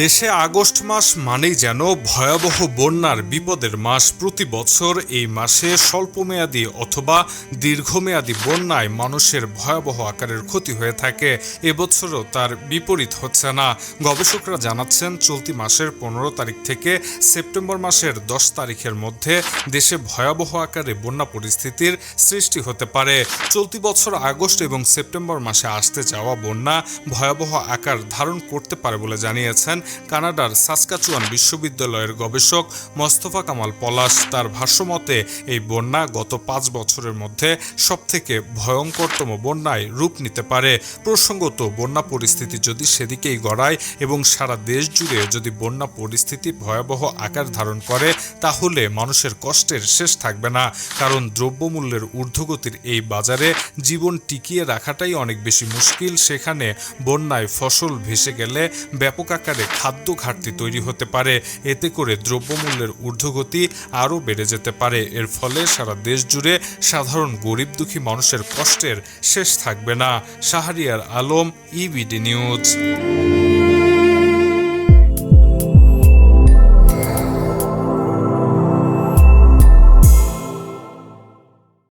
দেশে আগস্ট মাস মানেই যেন ভয়াবহ বন্যার বিপদের মাস। প্রতি বছর এই মাসে স্বল্পমেয়াদী অথবা দীর্ঘমেয়াদী বন্যায় মানুষের ভয়াবহ আকারের ক্ষতি হয়ে থাকে। এবছরও তার বিপরীত হচ্ছে না। গবেষকরা জানাচ্ছেন, চলতি মাসের পনেরো তারিখ থেকে সেপ্টেম্বর মাসের দশ তারিখের মধ্যে দেশে ভয়াবহ আকারে বন্যা পরিস্থিতির সৃষ্টি হতে পারে। চলতি বছর আগস্ট এবং সেপ্টেম্বর মাসে আসতে যাওয়া বন্যা ভয়াবহ আকার ধারণ করতে পারে বলে জানিয়েছেন কানাডার সাসকাচুয়ান বিশ্ববিদ্যালয়ের গবেষক মোস্তফা কামাল পলাশ তার ভাষ্যমতে, এই বন্যা গত পাঁচ বছরের মধ্যে সবথেকে ভয়ঙ্করতম বন্যায় রূপ নিতে পারে। প্রসঙ্গত, বন্যা পরিস্থিতি যদি সেদিকেই গড়ায় এবং সারা দেশ জুড়ে যদি বন্যা পরিস্থিতি ভয়াবহ আকার ধারণ করে, তাহলে মানুষের কষ্টের শেষ থাকবে না। কারণ দ্রব্যমূল্যের ঊর্ধ্বগতির এই বাজারে জীবন টিকিয়ে রাখাটাই অনেক বেশি মুশকিল। সেখানে বন্যায় ফসল ভেসে গেলে ব্যাপক আকারে খাদ্য ঘাটতি তৈরি হতে পারে। এতে করে দ্রব্যমূল্যের ঊর্ধ্বগতি আরও বেড়ে যেতে পারে। এর ফলে সারা দেশ জুড়ে সাধারণ গরিব দুঃখী মানুষের কষ্টের শেষ থাকবে না। Shahriar Alam EBD news